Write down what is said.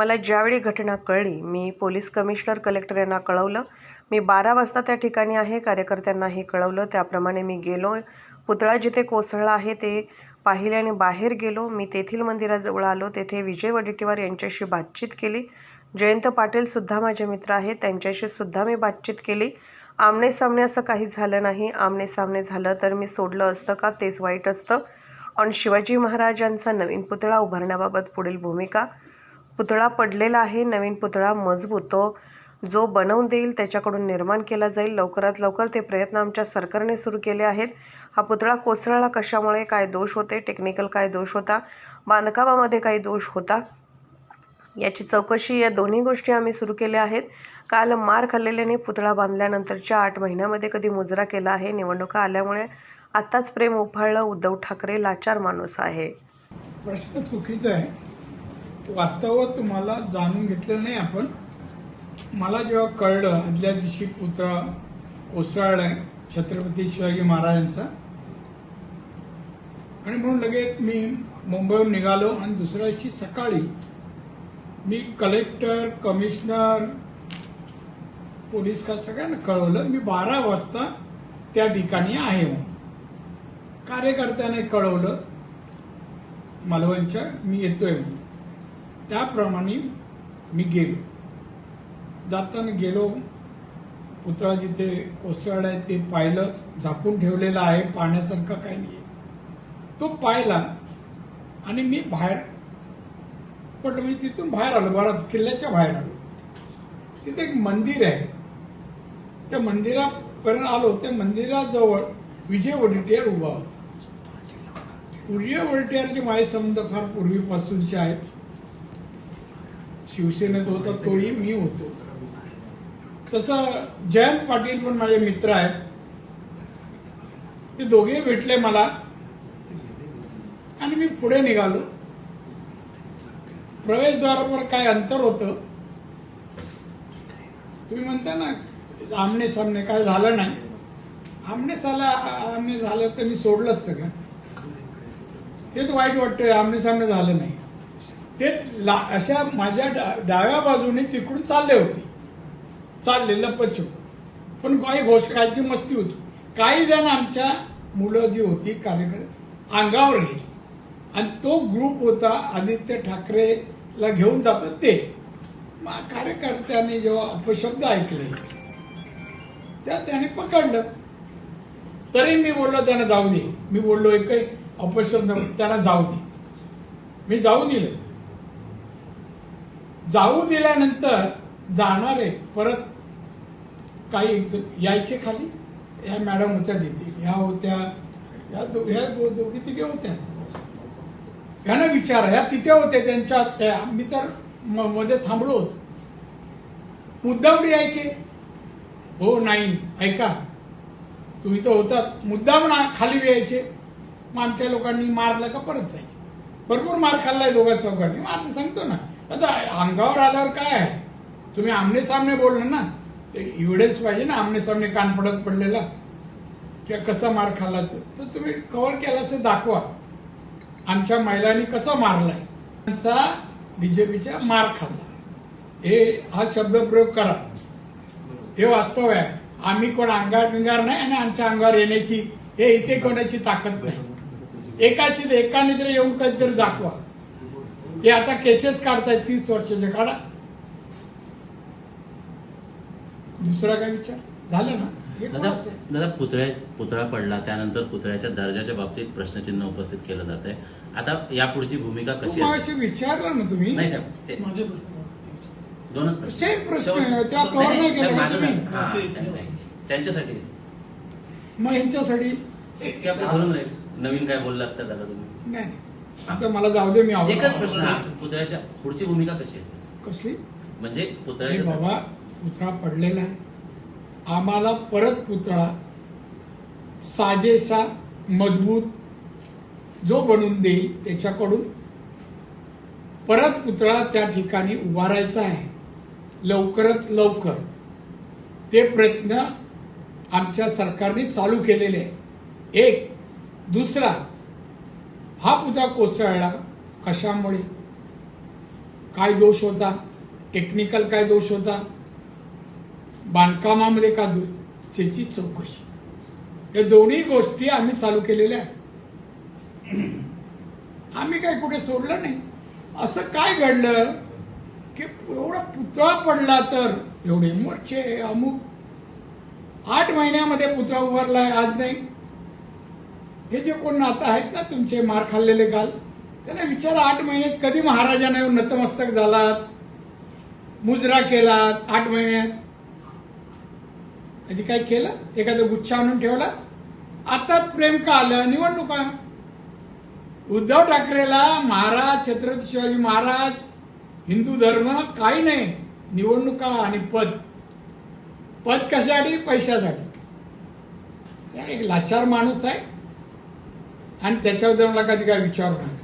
मला ज्यावेळी घटना कळली मी पोलीस कमिशनर कलेक्टर यांना कळवलं. मी बारा वाजता त्या ठिकाणी आहे कार्यकर्त्यांना हे कळवलं. त्याप्रमाणे मी गेलो. पुतळा जिथे कोसळला आहे ते पाहिले आणि बाहेर गेलो. मी तेथील मंदिराजवळ आलो. तेथे विजय वडेट्टीवार यांच्याशी बातचीत केली. जयंत पाटीलसुद्धा माझे मित्र आहेत. त्यांच्याशी सुद्धा मी बातचीत केली. आमने सामने असं काही झालं नाही. आमने सामने झालं तर मी सोडलं असतं का? तेच वाईट असतं. आणि शिवाजी महाराजांचा नवीन पुतळा उभारण्याबाबत पुढील भूमिका पुतळा पडलेला आहे. नवीन पुतळा मजबूत तो. जो बनवून देईल त्याच्याकडून निर्माण केला जाईल. लवकरात लवकर ते प्रयत्न आमच्या सरकारने सुरू केले आहेत. हा पुतळा कोसळला कशामुळे? काय दोष होते? टेक्निकल काय दोष होता? बांधकामामध्ये काही दोष होता? याची चौकशी या दोन्ही गोष्टी आम्ही सुरू केल्या आहेत. काल मार खाल्लेल्याने पुतळा बांधल्यानंतरच्या आठ महिन्यामध्ये कधी मुजरा केला आहे? निवडणुका आल्यामुळे आत्ताच प्रेम उफाळलं. उद्धव ठाकरे लाचार माणूस आहे. प्रश्न चुकीचा आहे. वास्तवात तुम्हाला जाणून घेतलं नाही आपण. मला जेव्हा कळलं आदल्या दिवशी पुतळा कोसळलाय छत्रपती शिवाजी महाराजांचा. आणि म्हणून लगेच मी मुंबईहून निघालो आणि दुसऱ्या दिवशी सकाळी मी कलेक्टर कमिशनर पोलीस का सगळ्यांना कळवलं. मी बारा वाजता त्या ठिकाणी आहे म्हणून. कार्यकर्त्याने कळवलं मालवणच्या मी येतोय म्हणून. त्याप्रमाणे मी गेलो. जाताना गेलो. पुतळा जिथे कोसळ आहे ते पाहिलंच झाकून ठेवलेलं आहे. पाण्यासारखं काही नाही तो पाहिला आणि मी बाहेर पडलो. म्हणजे तिथून बाहेर आलो. बरात किल्ल्याच्या बाहेर आलो. तिथे एक मंदिर आहे. त्या मंदिरापर्यंत आलो. त्या मंदिराजवळ विजय वडेट्टीवार उभा होता. विजय वडेट्टीवारचे माझे संबंध फार पूर्वीपासूनचे आहेत. शिवसेनेत होता तोही मी होतो. तसं जयंत पाटील पण माझे मित्र आहेत. ते दोघे भेटले मला. आणि मी पुढे निघालो. प्रवेशद्वारावर काय अंतर होतं? तुम्ही म्हणता ना आमने सामने काय झालं नाही. आमने साला आमने झालं तर मी सोडलं असतं का तेच वाईट वाटतंय आमने सामने झालं नाही. ते ला- अशा माझ्या डा- डाव्या बाजूने तिकडून चालले होते. चालले लपच पण काही गोष्ट कायची मस्ती होती. काही जण आमच्या मुलं जी होती कार्यकर्ते अंगावर गेली. आणि तो ग्रुप होता आदित्य ठाकरेला घेऊन जातात ते. मग कार्यकर्त्यांनी जेव्हा अपशब्द ऐकले त्या त्याने पकडलं. तरी मी बोललो त्यांना जाऊ दे. मी बोललो एक अपशब्द त्यांना जाऊ दे. मी जाऊ दिलं. जाऊ दिल्यानंतर जाणारे परत काही यायचे खाली? या मॅडम होत्या देतील ह्या होत्या या दो- ह्या दोघी तिघे होत्या. ह्यांना विचार ह्या तिथे होते त्यांच्या त्या- मी तर मध्ये थांबलो होतो. मुद्दाम यायचे. हो नाही ऐका. तुम्ही तर होतात. मुद्दाम ना खाली यायचे. मग आमच्या लोकांनी मारलं का परत जायचे? भरपूर मार खाल्लाय दोघा चौघांनी. मारलं सांगतो ना. आता अंगावर आल्यावर काय आहे? तुम्ही आमने सामने बोललं ना ते एवढेच पाहिजे ना आमने सामने कान पडत पडलेला. किंवा कसा मार खाल्ला तर तुम्ही कव्हर केला असं दाखवा. आमच्या महिलांनी कसा मारलाय? त्यांचा बीजेपीचा मार खाल्ला. हे हा शब्दप्रयोग करा. हे वास्तव आहे. आम्ही कोण अंगार निंगार नाही आणि आमच्या अंगावर येण्याची हे इथे कोणाची ताकद नाही. एकाची एकाने तरी येऊन कधीतरी दाखवा. ते आता केसेस काढतायत तीस वर्षाचे काढा. दुसरा काय विचार? झालं ना? दादा पुतळ्या पुतळा पडला त्यानंतर पुतळ्याच्या दर्जाच्या बाबतीत प्रश्नचिन्ह उपस्थित केलं जात आहे आता यापुढची भूमिका तू कशी असेल? मगाशी विचारलं ना तुम्ही? नाही साहेब ते दोनच प्रश्न. सेम. त्या नाही, केलं. त्यांच्यासाठी. मग यांच्यासाठी नवीन काय बोललात तर दादा तुम्ही? नाही. आता मला जाऊ दे मी आवडतो. एकच प्रश्न हा, पुतळ्याच्या पुढची भूमिका कशी असेल कसली? म्हणजे अरे पुतळ्याच्या बाबा पुतळा पडलेला आहे. आम्हाला परत पुतळा साजेसा मजबूत जो बनवून देईल त्याच्याकडून परत पुतळा त्या ठिकाणी उभारायचा आहे. लवकरात लवकर. ते प्रयत्न आमच्या सरकारने चालू केलेले आहे एक. दुसरा हा पुतळा कोसळला कशामुळे? काय दोष होता? टेक्निकल काय दोष होता? बांधकामामध्ये का दो त्याची चौकशी? या दोन्ही गोष्टी आम्ही चालू केलेल्या आहेत. आम्ही काय कुठे सोडलं नाही. असं काय घडलं की एवढा पुतळा पडला तर एवढे मोर्चे अमुक. आठ महिन्यामध्ये पुतळा उभारला आज नाही. हे जे कोण आता आहेत ना तुमचे मार खाल्लेले गाल त्यांना विचारा आठ महिन्यात कधी महाराजांना येऊन नतमस्तक झालात मुजरा केलात आठ महिन्यात? कधी काय केलं? एखादं गुच्छ आणून ठेवला? आताच प्रेम का आलं? निवडणुका. उद्धव ठाकरेला महाराज छत्रपती शिवाजी महाराज हिंदू धर्म काही नाही. निवडणुका आणि पद. पद कशासाठी? पैशासाठी. त्याने एक लाचार माणूस आहे. आणि त्याच्याबद्दल मला कधी काय विचारू नका.